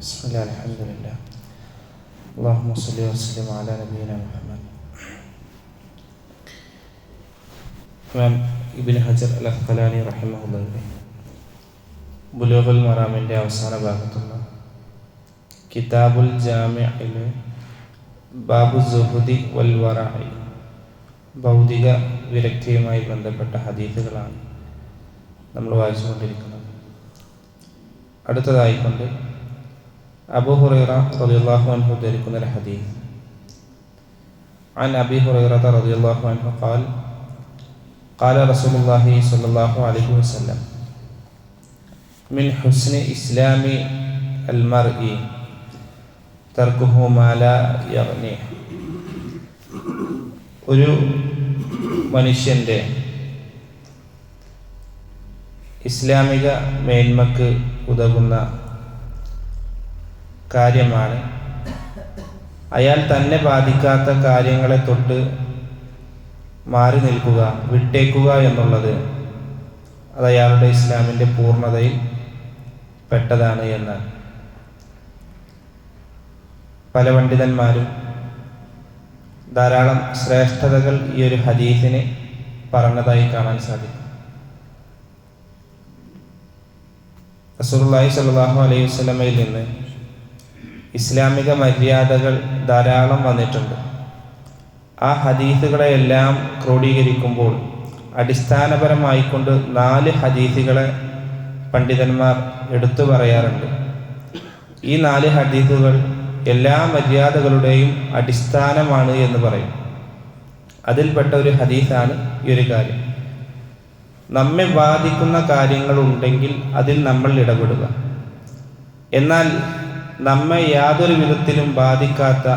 بسم الله الحمد لله اللهم صل وسلم على نبينا محمد ഇമാം ഇബിൻ ഹജർ അൽ അഫ്ഖലാനി റഹിമഹുല്ലയുടെ ബുലോഗുൽ മറാമിൻ്റെ അവസാന ഭാഗത്തുള്ള കിതാബുൽ ജാമിഅയിലെ ബാബു സുഹുദി വൽ വറായി ഭൗതിക വിരക്തിയുമായി ബന്ധപ്പെട്ട ഹദീസുകളാണ് നമ്മൾ വായിച്ചുകൊണ്ടിരിക്കുന്നത് അടുത്തതായിക്കൊണ്ട് അബു ഹുറൈറ റളിയല്ലാഹു അൻഹു ധരിക്കുന്ന ഒരു ഹദീസ് عن أبي هريرة رضي الله عنه قال قال رسول الله صلى الله عليه وسلم من حسن إسلام المرء تركه ما لا يغنيه ഒരു മനുഷ്യൻ്റെ ഇസ്ലാമിക മേന്മക്ക് ഉതകുന്ന കാര്യമാണ്. അയാൾ തന്നെ ബാധിക്കാത്ത കാര്യങ്ങളെ തൊട്ട് മാറി നിൽക്കുക വിട്ടേക്കുക എന്നുള്ളത് അത് അയാളുടെ ഇസ്ലാമിന്റെ പൂർണതയിൽ പെട്ടതാണ് എന്ന്. പല പണ്ഡിതന്മാരും ധാരാളം ശ്രേഷ്ഠതകൾ ഈ ഒരു ഹദീസിന് പറഞ്ഞതായി കാണാൻ സാധിക്കും. അസുറുല്ലാഹി സല്ലാഹു അലൈഹി വസ്ലമയിൽ നിന്ന് ഇസ്ലാമിക മര്യാദകൾ ധാരാളം വന്നിട്ടുണ്ട്. ആ ഹദീസുകളെയെല്ലാം ക്രോഡീകരിക്കുമ്പോൾ അടിസ്ഥാനപരമായിക്കൊണ്ട് നാല് ഹദീസുകളെ പണ്ഡിതന്മാർ എടുത്തു പറയാറുണ്ട്. ഈ നാല് ഹദീസുകൾ എല്ലാ മര്യാദകളുടെയും അടിസ്ഥാനമാണ് എന്ന് പറയും. അതിൽപ്പെട്ട ഒരു ഹദീസാണ് ഈ ഒരു കാര്യം. നമ്മെ ബാധിക്കുന്ന കാര്യങ്ങളുണ്ടെങ്കിൽ അതിൽ നമ്മൾ ഇടപെടുക. എന്നാൽ നമ്മെ യാതൊരു വിധത്തിലും ബാധിക്കാത്ത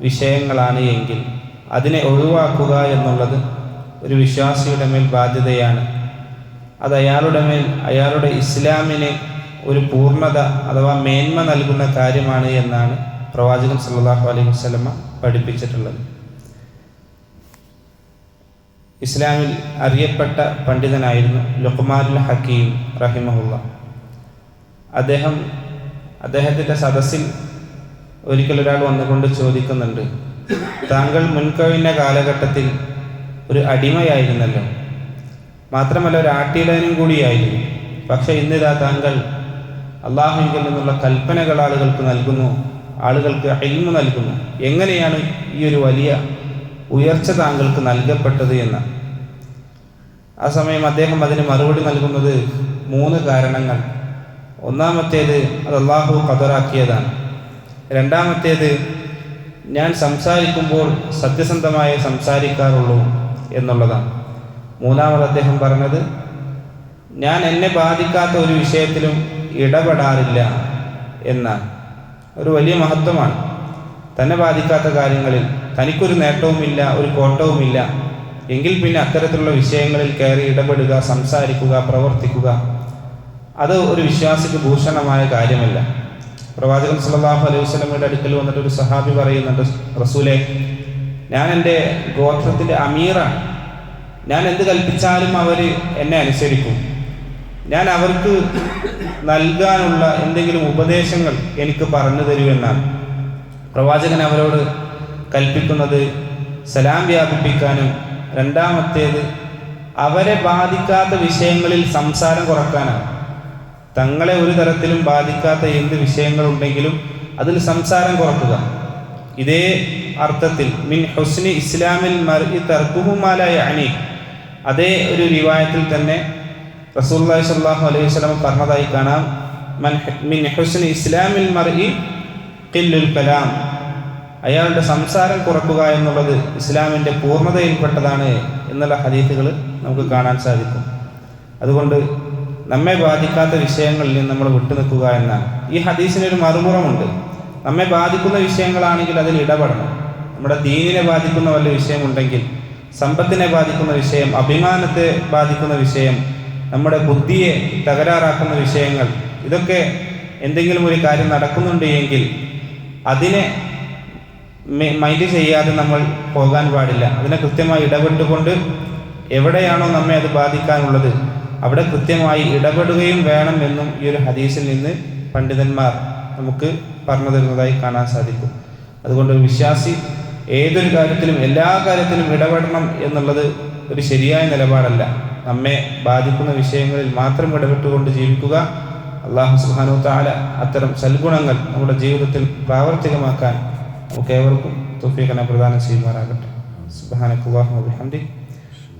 വിഷയങ്ങളാണ് എങ്കിൽ അതിനെ ഒഴിവാക്കുക എന്നുള്ളത് ഒരു വിശ്വാസിയുടെ മേൽ ബാധ്യതയാണ്. അത് അയാളുടെ മേൽ അയാളുടെ ഇസ്ലാമിന് ഒരു പൂർണത അഥവാ മേന്മ നൽകുന്ന കാര്യമാണ് എന്നാണ് പ്രവാചകൻ സല്ലാഹു അലൈഹി വസല്ലമ പഠിപ്പിച്ചിട്ടുള്ളത്. ഇസ്ലാമിൽ അറിയപ്പെട്ട പണ്ഡിതനായിരുന്നു ലുഖ്മാനുൽ ഹക്കീം റഹിമഹുല്ല. അദ്ദേഹം അദ്ദേഹത്തിന്റെ സദസ്സിൽ ഒരിക്കൽ ഒരാൾ വന്നുകൊണ്ട് ചോദിക്കുന്നുണ്ട് താങ്കൾ മുൻകഴിഞ്ഞ കാലഘട്ടത്തിൽ ഒരു അടിമയായിരുന്നല്ലോ. മാത്രമല്ല ഒരു ആട്ടിടയനും കൂടിയായിരുന്നു. പക്ഷെ ഇന്നിതാ താങ്കൾ അള്ളാഹുവിൽ നിന്നുള്ള കൽപ്പനകൾ ആളുകൾക്ക് നൽകുന്നു ആളുകൾക്ക് അയിൽമ നൽകുന്നു. എങ്ങനെയാണ് ഈ ഒരു വലിയ ഉയർച്ച താങ്കൾക്ക് നൽകപ്പെട്ടത് എന്ന്? ആ സമയം അദ്ദേഹം അതിന് മറുപടി നൽകുന്നത് മൂന്ന് കാരണങ്ങൾ. ഒന്നാമത്തേത് അത് അള്ളാഹു കതറാക്കിയതാണ് രണ്ടാമത്തേത് ഞാൻ സംസാരിക്കുമ്പോൾ സത്യസന്ധമായി സംസാരിക്കാറുള്ളൂ എന്നുള്ളതാണ്. മൂന്നാമത് അദ്ദേഹം പറഞ്ഞത് ഞാൻ എന്നെ ബാധിക്കാത്ത ഒരു വിഷയത്തിലും ഇടപെടാറില്ല എന്നാണ്. ഒരു വലിയ മഹത്വമാണ്. തന്നെ ബാധിക്കാത്ത കാര്യങ്ങളിൽ തനിക്കൊരു നേട്ടവുമില്ല ഒരു കോട്ടവുമില്ല. എങ്കിൽ പിന്നെ അത്തരത്തിലുള്ള വിഷയങ്ങളിൽ കയറി ഇടപെടുക സംസാരിക്കുക പ്രവർത്തിക്കുക അത് ഒരു വിശ്വാസിക്ക് ഭൂഷണമായ കാര്യമല്ല. പ്രവാചകൻ സല്ലല്ലാഹു അലൈഹി വസ്ലമയുടെ അടുക്കൽ വന്നിട്ട് ഒരു സഹാബി പറയുന്നുണ്ട് റസൂലെ ഞാൻ എന്റെ ഗോത്രത്തിന്റെ അമീറാണ്. ഞാൻ എന്ത് കൽപ്പിച്ചാലും അവർ എന്നെ അനുസരിക്കും. ഞാൻ അവർക്ക് നൽകാനുള്ള എന്തെങ്കിലും ഉപദേശങ്ങൾ എനിക്ക് പറഞ്ഞു തരുമെന്നാണ് പ്രവാചകൻ അവരോട് കൽപ്പിക്കുന്നത് സലാം വ്യാപിപ്പിക്കാനും രണ്ടാമത്തേത് അവരെ ബാധിക്കാത്ത വിഷയങ്ങളിൽ സംസാരം കുറക്കാനാണ്. തങ്ങളെ ഒരു തരത്തിലും ബാധിക്കാത്ത എന്ത് വിഷയങ്ങളുണ്ടെങ്കിലും അതിൽ സംസാരം കുറക്കുക. ഇതേ അർത്ഥത്തിൽ മിൻ ഹുസ്നി ഇസ്ലാമിൽ മർഇ തർക്കുഹുമാലായ അനി അതേ ഒരു റിവായത്തിൽ തന്നെ റസൂല്ലാഹി സ്വല്ലാഹു അലൈഹി വസല്ലം പറഞ്ഞതായി കാണാം മൻ ഹുസ്നി ഇസ്ലാമിൽ മർഇ ഖില്ലുൽ കലാം. അയാളുടെ സംസാരം കുറക്കുക എന്നുള്ളത് ഇസ്ലാമിന്റെ പൂർണതയിൽപ്പെട്ടതാണ് എന്നുള്ള ഹദീസുകൾ നമുക്ക് കാണാൻ സാധിക്കും. അതുകൊണ്ട് നമ്മെ ബാധിക്കാത്ത വിഷയങ്ങളിൽ നിന്ന് നമ്മൾ വിട്ടുനിൽക്കുക എന്നാണ്. ഈ ഹദീസിനൊരു മറുപുറമുണ്ട്. നമ്മെ ബാധിക്കുന്ന വിഷയങ്ങളാണെങ്കിൽ അതിൽ ഇടപെടണം. നമ്മുടെ ദീനിനെ ബാധിക്കുന്ന വല്ല വിഷയമുണ്ടെങ്കിൽ സമ്പത്തിനെ ബാധിക്കുന്ന വിഷയം അഭിമാനത്തെ ബാധിക്കുന്ന വിഷയം നമ്മുടെ ബുദ്ധിയെ തകരാറാക്കുന്ന വിഷയങ്ങൾ ഇതൊക്കെ എന്തെങ്കിലും ഒരു കാര്യം നടക്കുന്നുണ്ട് എങ്കിൽ അതിനെ മൈൻഡ് ചെയ്യാതെ നമ്മൾ പോകാൻ പാടില്ല. അതിനെ കൃത്യമായി ഇടപെട്ടുകൊണ്ട് എവിടെയാണോ നമ്മെ അത് ബാധിക്കാനുള്ളത് അവിടെ കൃത്യമായി ഇടപെടുകയും വേണം എന്നും ഈ ഒരു ഹദീസിൽ നിന്ന് പണ്ഡിതന്മാർ നമുക്ക് പറഞ്ഞു തരുന്നതായി കാണാൻ സാധിക്കും. അതുകൊണ്ട് വിശ്വാസി ഏതൊരു കാര്യത്തിലും എല്ലാ കാര്യത്തിലും ഇടപെടണം എന്നുള്ളത് ഒരു ശരിയായ നിലപാടല്ല. നമ്മെ ബാധിക്കുന്ന വിഷയങ്ങളിൽ മാത്രം ഇടപെട്ടുകൊണ്ട് ജീവിക്കുക അള്ളാഹു സുഹാനു താല അത്തരം സൽഗുണങ്ങൾ നമ്മുടെ ജീവിതത്തിൽ പ്രാവർത്തികമാക്കാൻ നമുക്ക് ഏവർക്കും തുഫീഖന പ്രദാനം ചെയ്യുമാറാകട്ടെ. സുബാനക്കുല്ലാഹു